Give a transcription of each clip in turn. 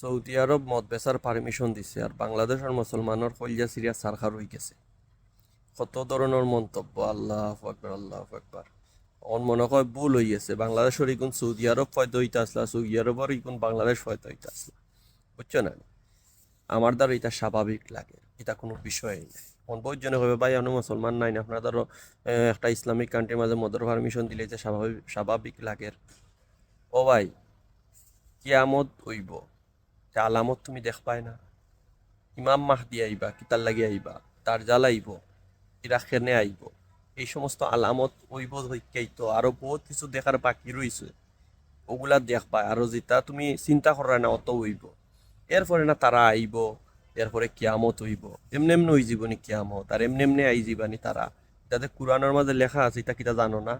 Saudi আরব মদ বেচার permission দিছে আর বাংলাদেশের মুসলমানের কলিজা সিরিয়া সারখার হয়ে গেছে। কত ধরনের মন্তব্য? আল্লাহ আকবর আল্লাহ আকবর অন মনে হয় ভুল হয়ে গেছে বাংলাদেশের ইগুন সৌদি আরব ফয়তো হইতে আসলা সৌদি আরবের ইগুন বাংলাদেশ ফয়তো হইতে আসলা বুঝছ না আমার দ্বারা এটা স্বাভাবিক লাগে, এটা কোনো বিষয়ই নাই। মন বৈজনে হবে ভাই আপনি মুসলমান নাই না? আপনার ধরো একটা ইসলামিক কান্ট্রির মাঝে মদর পারমিশন দিলে যে স্বাভাবিক স্বাভাবিক লাগে। ও ভাই, কিয়ামত হইব। তে আলামত তুমি দেখ পায় না। ইমাম মাহদি আইবা কিতার লাগি আইবা, তার জাল আইব ইরা খেনে আইব। এই সমস্ত আলামত ওইব হইকেই তো আরও বহুত কিছু দেখার বাকি রইছে। ওগুলা দেখবা আরও যেটা তুমি চিন্তা করা না, অত হইব এরপরে না তারা আইব, এরপরে কিয়ামত হইব এমনি এমনি হই যাবনি কিয়ামত, আর এমনি এমনি আই যাবানি তারা। তাদের কোরআনের মাঝে লেখা আছে, এটা কিটা জানো না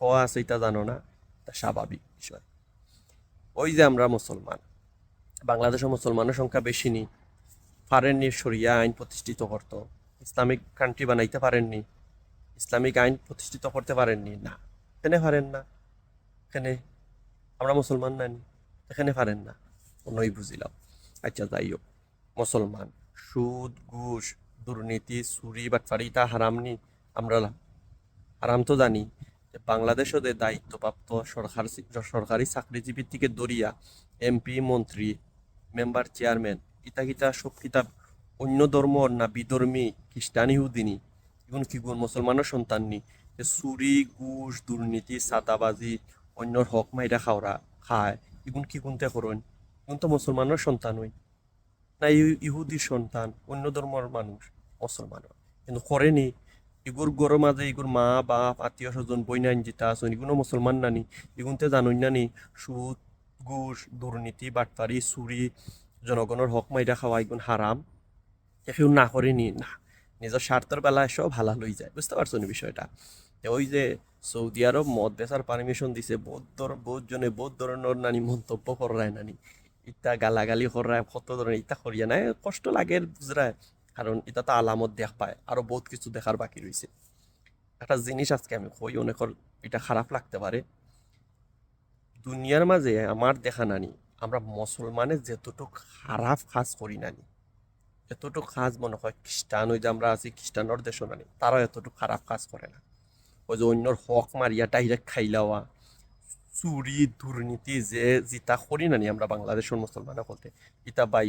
হওয়া আছে, এটা জানো না তা স্বাভাবিক বিষয়। ওই যে আমরা মুসলমান। বাংলাদেশের মুসলমানের সংখ্যা বেশি নি। পারেননি সরিয়া আইন প্রতিষ্ঠিত করতো। ইসলামিক কান্ট্রি বানাইতে পারেননি ইসলামিক আইন প্রতিষ্ঠিত করতে পারেননি না। এখানে পারেন না। এখানে আমরা মুসলমান নানি এখানে পারেন না। অন্যই বুঝিলাম। আচ্ছা যাই হোক। মুসলমান, সুদ, ঘুষ, দুর্নীতি, চুরি বাটফারি তা হারাম নি। আমরা হারাম তো জানি। যে বাংলাদেশও দায়িত্বপ্রাপ্ত সরকার সরকারি চাকরিজীবীর থেকে দরিয়া এমপি, মন্ত্রী মেম্বার চেয়ারম্যান ইতা কিতা সব কিতাব অন্য ধর্ম না বিধর্মী, খ্রিস্টান ইহুদিনী এগুন কি গুণ মুসলমানের সন্তান নি। যে চুরি, ঘুষ, দুর্নীতি সাদাবাজি অন্যর হক মাইরা খাওয়া খায় এগুন কি গুণতে করুন এগুন তো মুসলমানের সন্তান হই। না ইহু- ইহুদির সন্তান, অন্য ধর্মের মানুষ মুসলমান কিন্তু করেনি ইগুর গরো মাঝে ইগুর মা, বাপ, আত্মীয় স্বজন, বইনাইন যেটা আছে এগুলো মুসলমান নানি এগুনতে জানুন নানি সুদ ঘুষ দুর্নীতি বাটপারি চুরি জনগণের হক মাইরা খাওয়া এগুন হারাম কেউ না করেনি না নিজের স্বার্থের বেলায় সব হালাল হয়ে যায়, বুঝতে পারছ নি বিষয়টা? ওই যে সৌদি আরব মদ বেচার পারমিশন দিছে, বহুত ধর বহুত জনে বহুত ধরনের নানি মন্তব্য করায় নানি। ইটা গালাগালি করায় কত ধরনের ইটা করিয়া নাই, কষ্ট লাগে বুঝরায় কারণ এটা তো আলামত দেখ পায় আরও বহুত কিছু দেখার বাকি রয়েছে একটা জিনিস আজকে আমি কই অনেকের এটা খারাপ লাগতে পারে দুনিয়ার মাঝে আমার দেখা নানি, আমরা মুসলমানের যেতটুক খারাপ কাজ করি নানি, এতটুকু কাজ মনে হয় খ্রিস্টান, ওই যে আমরা আছি খ্রিস্টানের দেশও নানি, তারাও এতটুকু খারাপ কাজ করে না। ওই যে অন্যর হক মারিয়া ডাইরেক্ট খাইলাওয়া চুরি, দুর্নীতি, যে জিতা করি নানি আমরা বাংলাদেশের মুসলমানে বলতে, ইতা বাই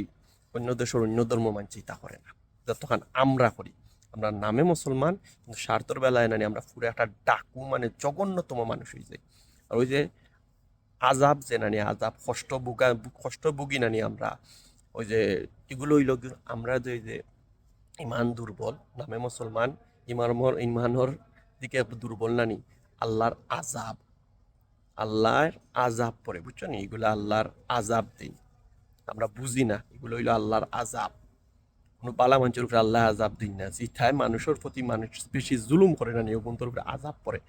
অন্য দেশের অন্য ধর্ম মানছে, ইতা করে না। যতক্ষণ আমরা করি, আমরা নামে মুসলমান, কিন্তু স্বার্থর বেলায় নানি আমরা পুরো একটা ডাকু মানে জঘন্যতম মানুষ হয়ে যাই। আর ওই যে আজাব যে নানি আজাব কষ্ট ভোগা, কষ্ট ভুগি নানি আমরা। ওই যে এগুলো হইল আমরা যে যে ইমান দুর্বল, নামে মুসলমান ইমানর ইমানর দিকে দুর্বল নানি, আল্লাহর আজাব আল্লাহর আজাব পড়ে বুঝছ নি? এগুলো আল্লাহর আজাব দিন আমরা বুঝি না, এগুলো হইল আল্লাহর আজাব কোনো বালা মানুষের উপরে আল্লাহ আজাব দিন না। যেথায় মানুষের প্রতি মানুষ বেশি জুলুম করে না নিয়ে উপরে আজাব পড়ে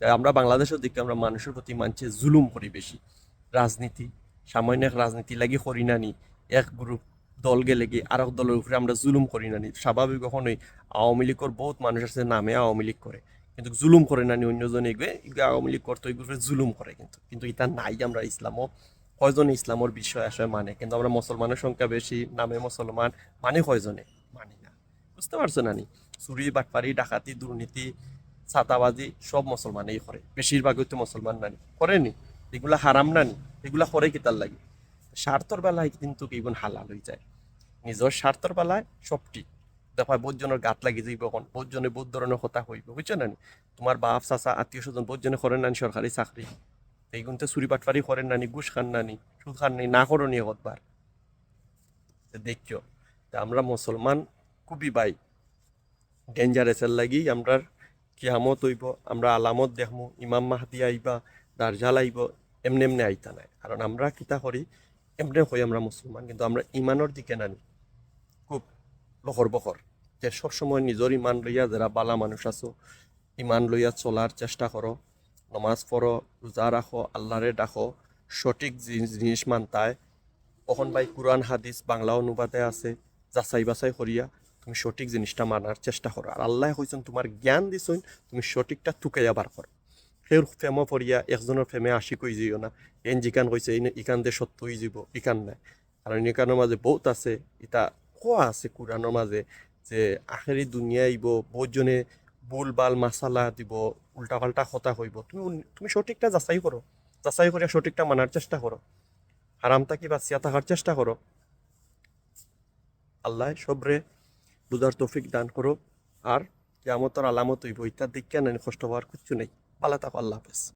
আমরা বাংলাদেশের দিকে আমরা মানুষের প্রতি মানছে জুলুম করি বেশি। রাজনীতি, সামান্য এক রাজনীতি লাগি করি এক গ্রুপ দল গেলে গিয়ে আর এক দলের উপরে আমরা জুলুম করি না নি। স্বাভাবিক কখনোই আওয়ামী লীগের বহুত মানুষ আছে নামে আওয়ামী লীগ করে, কিন্তু জুলুম করে না নি অন্যজন এগুলো আওয়ামী লীগ করতো এগুলো জুলুম করে কিন্তু। কিন্তু এটা নাই আমরা ইসলামও, কয়জন ইসলামের বিষয় আসলে মানে কিন্তু আমরা মুসলমানের সংখ্যা বেশি, নামে মুসলমান মানে কয়জনে? মানি না। বুঝতে পারছ নানি চুরি, বাটপারি, ডাকাতি, দুর্নীতি ছাতাবাজি সব মুসলমানেই করে বেশিরভাগই তো মুসলমান নানি করেনি এগুলা হারাম নানি। এগুলা করে কিতার লাগে? স্বার্থর বেলায় কিন্তু কেইগুণ হালাল হয়ে যায়। নিজের স্বার্থর বেলায় সবটি ঠিক দেখা বহুত গাত লাগি যাইব এখন বহুত জনে বহুত ধরনের কথা হইব বুঝছ নানি? তোমার বাপ, চাচা, আত্মীয় স্বজন বহুত জনে করেন নানি সরকারি চাকরি এইগুনতে চুরি বাটপারি করেন নানি ঘুষ খান নানি সুদ খান নানি, না করো নিয়ে কতবার দেখিও তা আমরা মুসলমান খুবই বাই। ডেঞ্জারেসের লাগি আমরা কিয়ামত হইব, আমরা আলামত দেখমু, ইমাম মাহাদি আইবা, দার্জাল আইব, এমনি এমনি আইতা নাই। কারণ আমরা কিতা করি, এমনি হই আমরা মুসলমান কিন্তু আমরা ইমানের দিকে নানি। খুব লহর বহর যে সবসময় নিজের ইমান লইয়া যারা বালা মানুষ আছো, ইমান লইয়া চলার চেষ্টা করো নমাজ পড়ো রোজা রাখো আল্লাহরে ডাকো, সঠিক জিনিস মানতায় কখন ভাই কোরআন হাদিস বাংলা অনুবাদে আছে যাচাই বাছাই করিয়া তুমি সঠিক জিনিসটা মানার চেষ্টা করো। আর আল্লাহ কইছেন তোমার জ্ঞান দিছেন, তুমি সঠিকটা থুকাইয়া বার করো। সের ফেমো পড়িয়া একজনের ফেমে আশি কই যাইও না, এন জিকান কইছে এই ইকান দে সত্য হয়ে যাব ইকান নাই কারণ এখানের মাঝে বহুত আছে এটা কোয়া আছে কোরআনের মাঝে যে আখেরি দুনিয়া আইব বহুতজনে বুল বাল মাসালা দিব, উল্টা পাল্টা কথা কইব। তুমি তুমি সঠিকটা যাচাই করো, যাচাই করে সঠিকটা মানার চেষ্টা করো। হারামটা কি বাঁচিয়া থাকার চেষ্টা করো? আল্লাহ সবরে বুঝার তৌফিক দান করো আর কেমতর আলামত হইব, ইত্যাদি কেন কষ্ট হওয়ার কিচ্ছু নেই। পালা থাকো, আল্লাহ হাফেজ।